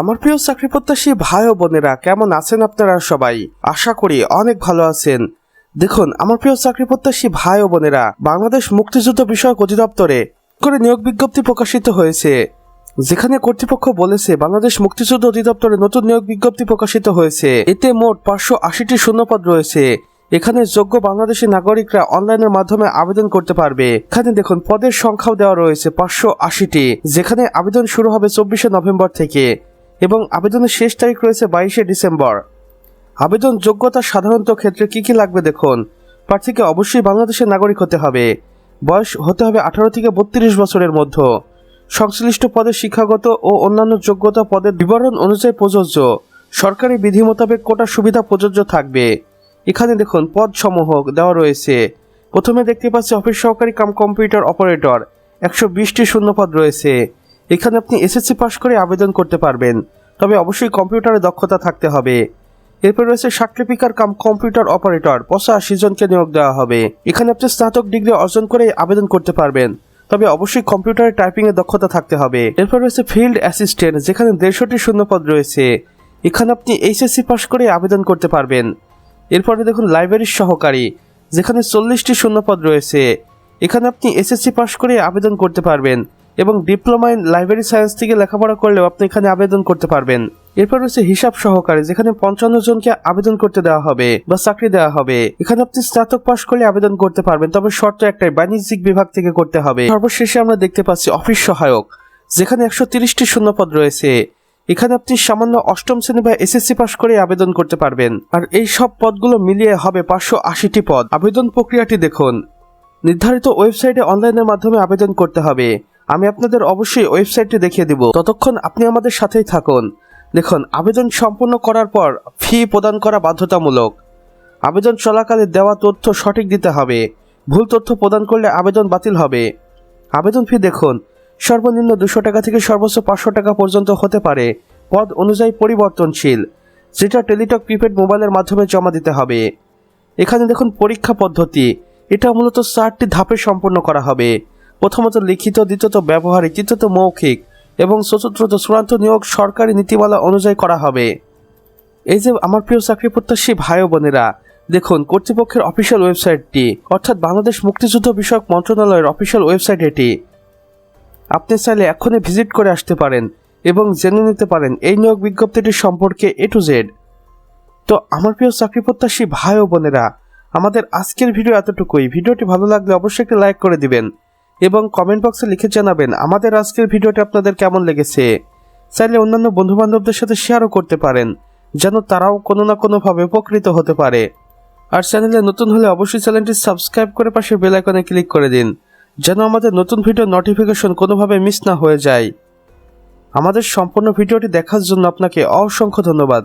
আমার প্রিয় চাকরি প্রত্যাশী ভাই ও বোনেরা, কেমন আছেন আপনারা সবাই? আশা করি অনেক ভালো আছেন। দেখুন, আমার প্রিয় চাকরি প্রত্যাশী ভাই ও বোনেরা, বাংলাদেশ মুক্তিযুদ্ধ বিষয়ক অধিদপ্তরে করে নিয়োগ বিজ্ঞপ্তি প্রকাশিত হয়েছে। যেখানে কর্তৃপক্ষ বলেছে, বাংলাদেশ মুক্তিযুদ্ধ অধিদপ্তরে নতুন নিয়োগ বিজ্ঞপ্তি প্রকাশিত হয়েছে। এতে মোট পাঁচশো আশিটি শূন্যপদ রয়েছে। এখানে যোগ্য বাংলাদেশি নাগরিকরা অনলাইনের মাধ্যমে আবেদন করতে পারবে। এখানে দেখুন, পদের সংখ্যাও দেওয়া রয়েছে পাঁচশো আশিটি, যেখানে আবেদন শুরু হবে চব্বিশে নভেম্বর থেকে। এবং আবেদনের শেষ তারিখ রয়েছে বাইশে ডিসেম্বর। আবেদন যোগ্যতা সাধারণত ক্ষেত্রে কি কি লাগবে দেখুন। প্রার্থীকে অবশ্যই বাংলাদেশের নাগরিক হতে হবে। বয়স হতে হবে আঠারো থেকে বত্রিশ বছরের মধ্যে। সংশ্লিষ্ট পদে শিক্ষাগত ও অন্যান্য যোগ্যতা পদের বিবরণ অনুযায়ী প্রযোজ্য। সরকারি বিধি মোতাবেক কোটা সুবিধা প্রযোজ্য থাকবে। এখানে দেখুন পদ সমূহ দেওয়া রয়েছে। প্রথমে দেখতে পাচ্ছি অফিস সহকারী কাম কম্পিউটার অপারেটর। একশো বিশটি শূন্যপদ রয়েছে। এখানে আপনি এসএসসি পাস করে আবেদন করতে পারবেন। তবে অবশ্যই কম্পিউটারে দক্ষতা থাকতে হবে। এরপর রয়েছে সার্টিফিকার কাম কম্পিউটার অপারেটর, পঁচাশি জনকে নিয়োগ দেওয়া হবে। এখানে আপনি স্নাতক ডিগ্রি অর্জন করে আবেদন করতে পারবেন। তবে অবশ্যই কম্পিউটারে টাইপিং এর দক্ষতা থাকতে হবে। এরপর রয়েছে ফিল্ড অ্যাসিস্ট্যান্ট, যেখানে দেড়শোটি শূন্যপদ রয়েছে। এখানে আপনি এইচএসসি পাস করে আবেদন করতে পারবেন। এরপরে দেখুন লাইব্রেরির সহকারী, যেখানে চল্লিশটি শূন্যপদ রয়েছে। এখানে আপনি এসএসসি পাস করে আবেদন করতে পারবেন। এবং ডিপ্লোমা ইন লাইব্রেরি সায়েন্স থেকে লেখাপড়া করলেও আপনি এখানে আবেদন করতে পারবেন। এরপর রয়েছে হিসাব সহকারে, যেখানে পঞ্চান্ন জনকে আবেদন করতে দেওয়া হবে বা চাকরি দেওয়া হবে। এখানে আপনি স্নাতক পাস করলে আবেদন করতে পারবেন, তবে শর্ত একটাই, বাণিজ্যিক বিভাগ থেকে করতে হবে। সর্বশেষে আমরা দেখতে পাচ্ছি অফিস সহায়ক, যেখানে একশো তিরিশটি শূন্যপদ রয়েছে। এখানে আপনি সামান্য অষ্টম শ্রেণি বা এসএসসি পাস করে আবেদন করতে পারবেন। আর এই সব পদগুলো মিলিয়ে হবে পাঁচশো আশিটি পদ। আবেদন প্রক্রিয়াটি দেখুন। নির্ধারিত ওয়েবসাইটে অনলাইনের মাধ্যমে আবেদন করতে হবে। আমি আপনাদের অবশ্যই ওয়েবসাইটটি দেখিয়ে দিব। ততক্ষণ আপনি আমাদের সাথেই থাকুন। দেখুন, আবেদন সম্পূর্ণ করার পর ফি প্রদান করা বাধ্যতামূলক। আবেদন চলাকালে দেওয়া তথ্য সঠিক দিতে হবে। ভুল তথ্য প্রদান করলে আবেদন বাতিল হবে। আবেদন ফি দেখুন, সর্বনিম্ন দুশো টাকা থেকে সর্বোচ্চ পাঁচশো টাকা পর্যন্ত হতে পারে। পদ অনুযায়ী পরিবর্তনশীল। যেটা টেলিটক প্রিপেড মোবাইলের মাধ্যমে জমা দিতে হবে। এখানে দেখুন পরীক্ষা পদ্ধতি। এটা মূলত চারটি ধাপে সম্পন্ন করা হবে। প্রথমত লিখিত, দ্বিতীয়ত ব্যবহারিক, তৃতীয়ত মৌখিক এবং চতুর্থত চূড়ান্ত নিয়োগ সরকারি নীতিমালা অনুযায়ী করা হবে। এই যে আমার প্রিয় চাকরি প্রত্যাশী ভাই বোনেরা, দেখুন, কর্তৃপক্ষের অফিসিয়াল ওয়েবসাইটটি, অর্থাৎ বাংলাদেশ মুক্তিযুদ্ধ বিষয়ক মন্ত্রণালয়ের অফিসিয়াল ওয়েবসাইট এটি। আপনি চাইলে এখনই ভিজিট করে আসতে পারেন এবং জেনে নিতে পারেন এই নিয়োগ বিজ্ঞপ্তিটি সম্পর্কে এ টু জেড তো আমার প্রিয় চাকরি প্রত্যাশী ভাই ও বোনেরা, আমাদের আজকের ভিডিও এতটুকুই। ভিডিওটি ভালো লাগলে অবশ্যই একটি লাইক করে দিবেন। এবং কমেন্ট বক্সে লিখে জানাবেন আমাদের আজকের ভিডিওটি আপনাদের কেমন লেগেছে। চাইলে অন্যান্য বন্ধু বান্ধবদের সাথে শেয়ারও করতে পারেন, যেন তারাও কোনো না কোনোভাবে উপকৃত হতে পারে। আর চ্যানেলে নতুন হলে অবশ্যই চ্যানেলটি সাবস্ক্রাইব করে পাশে বেল আইকনে ক্লিক করে দিন, যেন আমাদের নতুন ভিডিও নোটিফিকেশন কোনোভাবে মিস না হয়ে যায়। আমাদের সম্পূর্ণ ভিডিওটি দেখার জন্য আপনাকে অসংখ্য ধন্যবাদ।